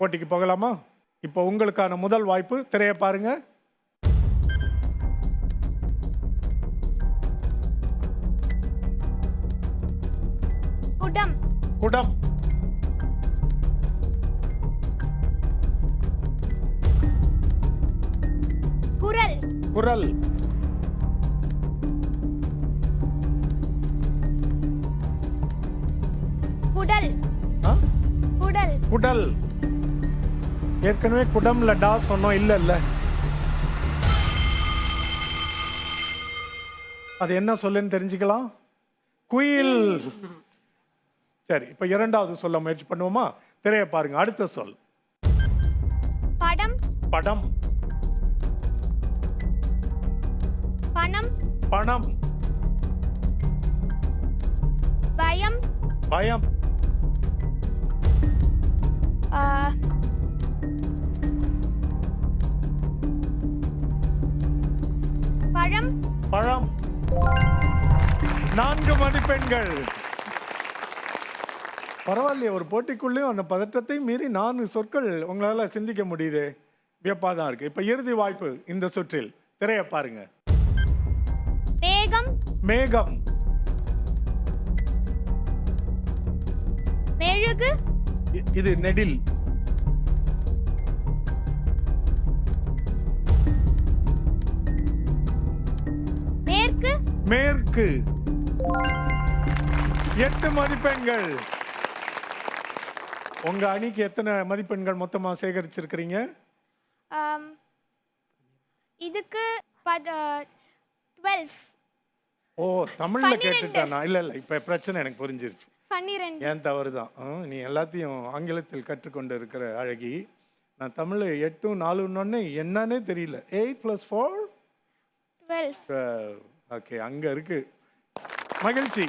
போட்டிக்கு போகலாமா? இப்போ உங்களுக்கான முதல் வாய்ப்பு திரையை பாருங்க. குடம். குடம். குரல். குரல். குடல்? குடல். குடல். ஏற்கனவே குடம்ல டா சொன்னோம் இல்ல இல்ல. அது என்ன சொல்லுன்னு தெரிஞ்சுக்கலாம். குயில். சரி இப்ப இரண்டாவது சொல்ல முயற்சி பண்ணுவோமா? திரையை பாருங்க அடுத்த சொல். படம். படம். பணம். பணம். பயம். பயம். பழம் பழம். நான்கு மதிப்பெண்கள் பரவாயில்லையே ஒரு போட்டிக்குள்ளேயும் அந்த பதற்றத்தை மீறி நான்கு சொற்கள் உங்களால சிந்திக்க முடியுது. வியப்பா தான் இருக்கு. இப்ப இறுதி வாய்ப்பு இந்த சுற்றில். திரையை பாருங்க. மேகம். மேகம். மெழுகு. இது நெடில். மேற்கு. எட்டு மதிப்பெண்கள். உங்க அணிக்கு எத்தனை மதிப்பெண்கள் மொத்தமா சேகரிச்சிருக்கிறீங்க? இதுக்கு டுவெல் ஓ தமிழ்ல. கேட்டுட்டானா இல்ல இல்ல இப்ப பிரச்சனை எனக்கு புரிஞ்சிருச்சு. பன்னிரெண்டு. ஏன் தவறு தான் நீ எல்லாத்தையும் ஆங்கிலத்தில் கற்றுக்கொண்டு இருக்கிற அழகி. நான் தமிழில் எட்டும் நாலுன்னொன்னே என்னன்னே தெரியல. Eight plus four twelve okay அங்கே இருக்கு. மகிழ்ச்சி.